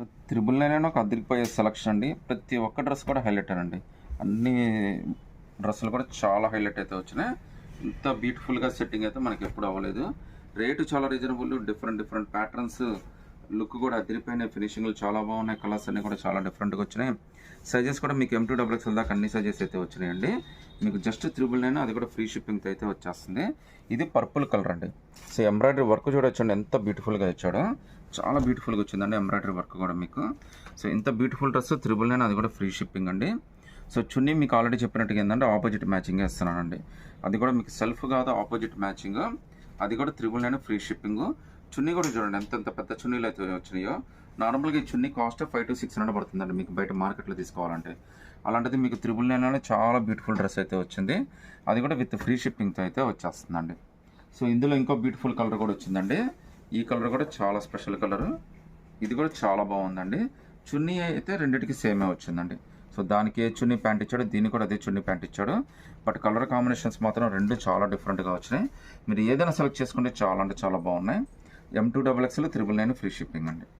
Triple nine ఒక అదిరిపోయే selection అండి. ప్రతి ఒక్క డ్రెస్ కూడా హైలైట్ అండి. అన్ని డ్రెస్సులు కూడా చాలా హైలైట్ అయితే వచ్చినాయి. ఇంత బ్యూటిఫుల్గా సెట్టింగ్ అయితే మనకి ఎప్పుడు అవ్వలేదు. రేటు చాలా reasonable different different patterns look కూడా అదిరిపోయినాయి. ఫినిషింగ్లు చాలా బాగున్నాయి. కలర్స్ అన్నీ కూడా చాలా డిఫరెంట్గా వచ్చినాయి. సైజెస్ కూడా మీకు ఎం టూ డబుల్ ఎక్స్ఎల్ దాకా అన్ని సైజెస్ అయితే వచ్చినాయండి. మీకు జస్ట్ త్రిబుల్ నైన్ అది కూడా ఫ్రీ షిప్పింగ్తో అయితే వచ్చేస్తుంది. ఇది పర్పుల్ కలర్ అండి. సో ఎంబ్రాయిడరీ వర్క్ చూడొచ్చండి. ఎంత బ్యూటిఫుల్గా ఇచ్చాడో. చాలా బ్యూటిఫుల్గా వచ్చిందండి ఎంబ్రాయిడరీ వర్క్ కూడా మీకు. సో ఇంత బ్యూటిఫుల్ డ్రెస్ త్రిబుల్ నైన్ అది కూడా ఫ్రీ షిప్పింగ్ అండి. సో చున్నీ మీకు ఆల్రెడీ చెప్పినట్టుగా ఏంటంటే ఆపోజిట్ మ్యాచింగ్ వేస్తున్నానండి అది కూడా మీకు సెల్ఫ్ కాదు ఆపోజిట్ మ్యాచింగ్ అది కూడా త్రిబుల్ నైన్ ఫ్రీ షిప్పింగ్ చున్నీ కూడా చూడండి ఎంత పెద్ద చున్నీలు అయితే వచ్చినాయో. నార్మల్గా ఈ చున్నీ cost five to six hundred పడుతుందండి మీకు బయట మార్కెట్లో తీసుకోవాలంటే. అలాంటిది మీకు త్రిబుల్ నైన్లోనే చాలా బ్యూటిఫుల్ డ్రెస్ అయితే వచ్చింది. అది కూడా విత్ ఫ్రీ షిప్పింగ్తో అయితే వచ్చేస్తుందండి. సో ఇందులో ఇంకో బ్యూటిఫుల్ కలర్ కూడా వచ్చిందండి. ఈ కలర్ కూడా చాలా స్పెషల్ కలర్ ఇది కూడా చాలా బాగుందండి. చున్నీ అయితే రెండింటికి సేమే వచ్చిందండి. సో దానికి ఏ చున్నీ ప్యాంట్ ఇచ్చాడు దీనికి కూడా అదే చున్నీ ప్యాంట్ ఇచ్చాడు. బట్ కలర్ కాంబినేషన్స్ మాత్రం రెండు చాలా డిఫరెంట్గా వచ్చినాయి. మీరు ఏదైనా సెలెక్ట్ చేసుకుంటే చాలా అంటే చాలా బాగున్నాయి. M two double XL triple nine free shipping అండి.